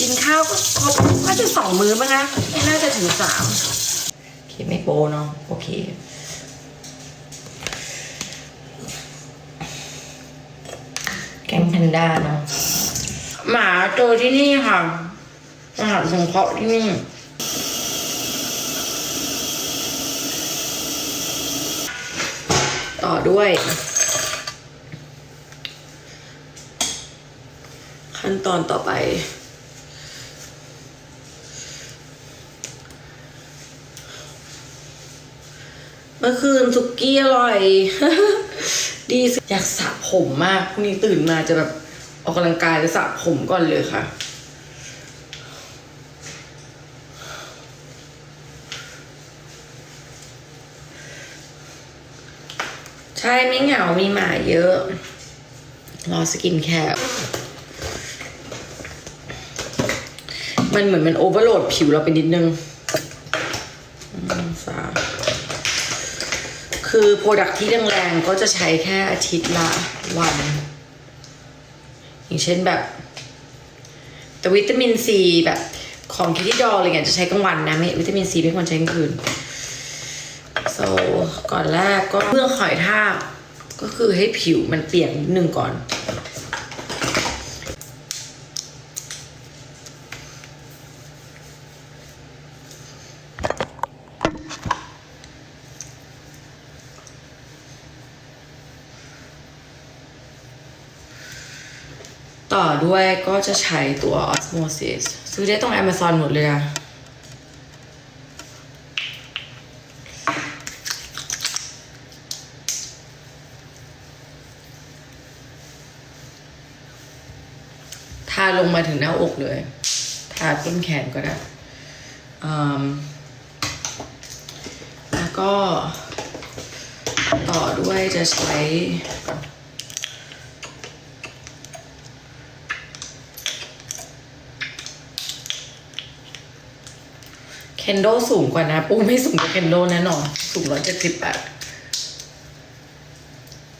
กินข้าวก็ครบน่าจะสองมื้อมั้งนะไม่น่าจะถึงสามโอเคไม่โปเนาะโอเคแกงแพนด้าเนาะหมาเจอที่นี่ค่ะสถานสงเคราะห์ที่นี่ต่อด้วย ขั้นตอนต่อไป มื่อคืนสุกี้อร่อย ดีสิอยากสระผมมากพรุ่งนี้ตื่นมาจะแบบออกกำลังกายแล้วสระผมก่อนเลยค่ะ ใช่ไม่เหงา มีหมาเยอะ รอสกินแคร์มันเหมือนมันโอเวอร์โหลดผิวเราไปนิดนึงสา คือโปรดักที่แรงๆก็จะใช้แค่อาทิตย์ละวัน อย่างเช่นแบบ แต่วิตามินซีแบบของคิดดอลอะไรเงี้ยจะใช้กลางวันนะไม่วิตามินซีไม่ควรใช้กลางคืน so ก่อนแรกก็เพื่อหอยทากก็คือให้ผิวมันเปียกนิดนึงก่อน ต่อด้วยก็จะใช้ตัว Osmosis ซื้อได้ตรง Amazon หมดเลยอะทาลงมาถึงหน้าอกเลย ทาต้นแขนก็ได้แล้วก็ต่อด้วยจะใช้ เคนโดสูงกว่านะ ปูไม่สูงกว่าเคนโดแน่นอนสูงร้อยเจ็ดสิบแปด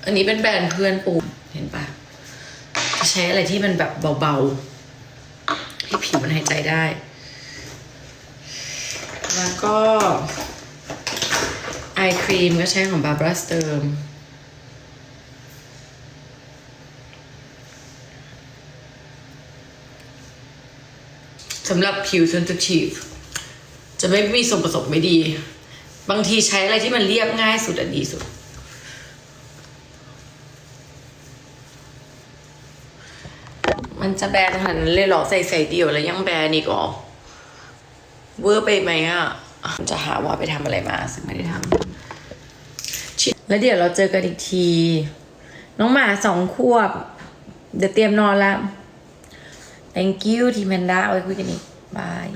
อันนี้เป็นแบรนด์เพื่อนปูเห็นปะจะใช้อะไรที่มันแบบเบาๆให้ผิวมันหายใจได้ แล้วก็ไอครีมก็ใช้ของบาร์บาสเติมสำหรับผิว sensitive จะไม่มีส่วนผสมไม่ดี บางทีใช้อะไรที่มันเรียบง่ายสุดอะดีสุด มันจะแบนขนาดนั้นเลยหรอใส่ใส่เดียวแล้วยังแบนอีกเหรอเวอร์ไปไหมอะ จะหาว่าไปทำอะไรมา ซึ่งไม่ได้ทำแล้วเดี๋ยวเราเจอกันอีกที น้องหมาสองขวบ เดี๋ยวเตรียมนอนละ thank you ทีมแพนด้าไว้คุยกันอีกบาย